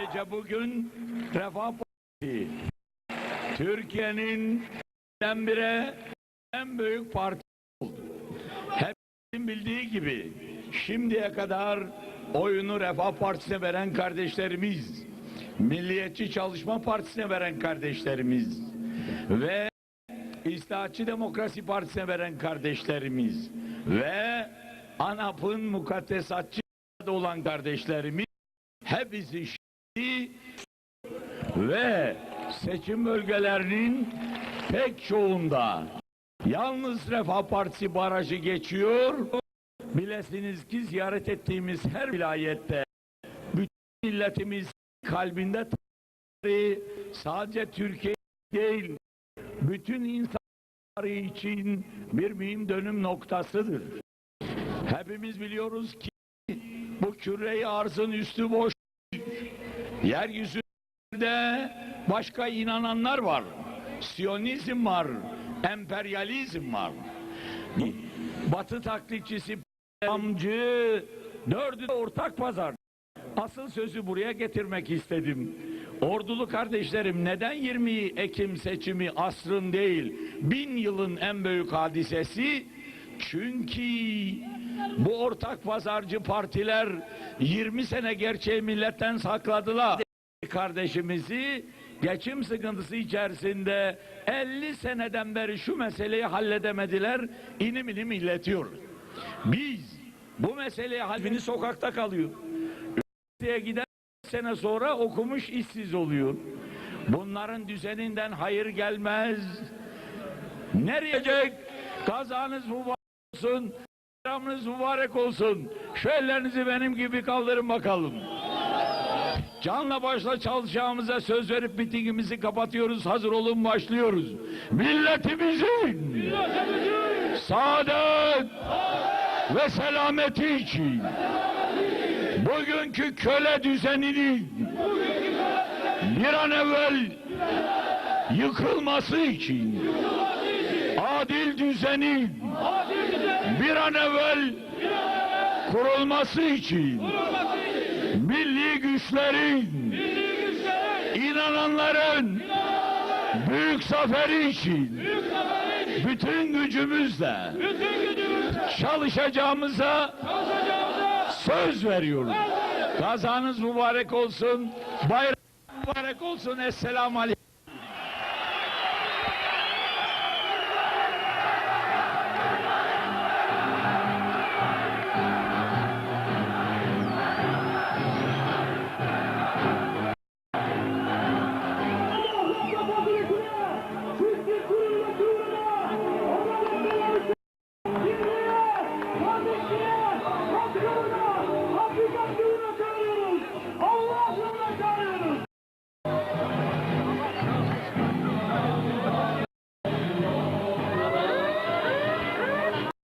Gece bugün Refah Partisi Türkiye'nin bire en büyük parti oldu. Hepimizin bildiği gibi şimdiye kadar oyunu Refah Partisi'ne veren kardeşlerimiz, Milliyetçi Çalışma Partisi'ne veren kardeşlerimiz ve İslahatçı Demokrasi Partisi'ne veren kardeşlerimiz ve ANAP'ın mukaddesatçı olan kardeşlerimiz hepsi şimdi ve seçim bölgelerinin pek çoğunda yalnız Refah Partisi barajı geçiyor. Bilesiniz ki ziyaret ettiğimiz her vilayette bütün milletimiz kalbinde sadece Türkiye değil bütün insanları için bir mühim dönüm noktasıdır. Hepimiz biliyoruz ki bu küre arzın üstü boş. Yeryüzünde başka inananlar var. Siyonizm var, emperyalizm var. Batı taklitçisi, amcı, dördü de ortak pazar. Asıl sözü buraya getirmek istedim. Ordulu kardeşlerim neden 20 Ekim seçimi asrın değil, bin yılın en büyük hadisesi? Çünkü bu ortak pazarcı partiler 20 sene gerçeği milletten sakladılar. Kardeşimizi geçim sıkıntısı içerisinde 50 seneden beri şu meseleyi halledemediler. İnim inim illetiyor. Biz bu meseleyi halbini sokakta kalıyor. Üniversiteye giden sene sonra okumuş işsiz oluyor. Bunların düzeninden hayır gelmez. Nereye? Kazanız mübarek olsun. Bayramınız mübarek olsun. Şu ellerinizi benim gibi kaldırın bakalım. Canla başla çalışacağımıza söz verip mitingimizi kapatıyoruz. Hazır olun başlıyoruz. Milletimizin saadet ve selameti için bugünkü köle düzeninin bir an evvel yıkılması için adil düzenin bir an evvel kurulması için milli güçlerin inananların büyük zaferi için bütün gücümüzle çalışacağımıza söz veriyoruz. Kazanız mübarek olsun. Bayram mübarek olsun. Esselamu Aleyküm.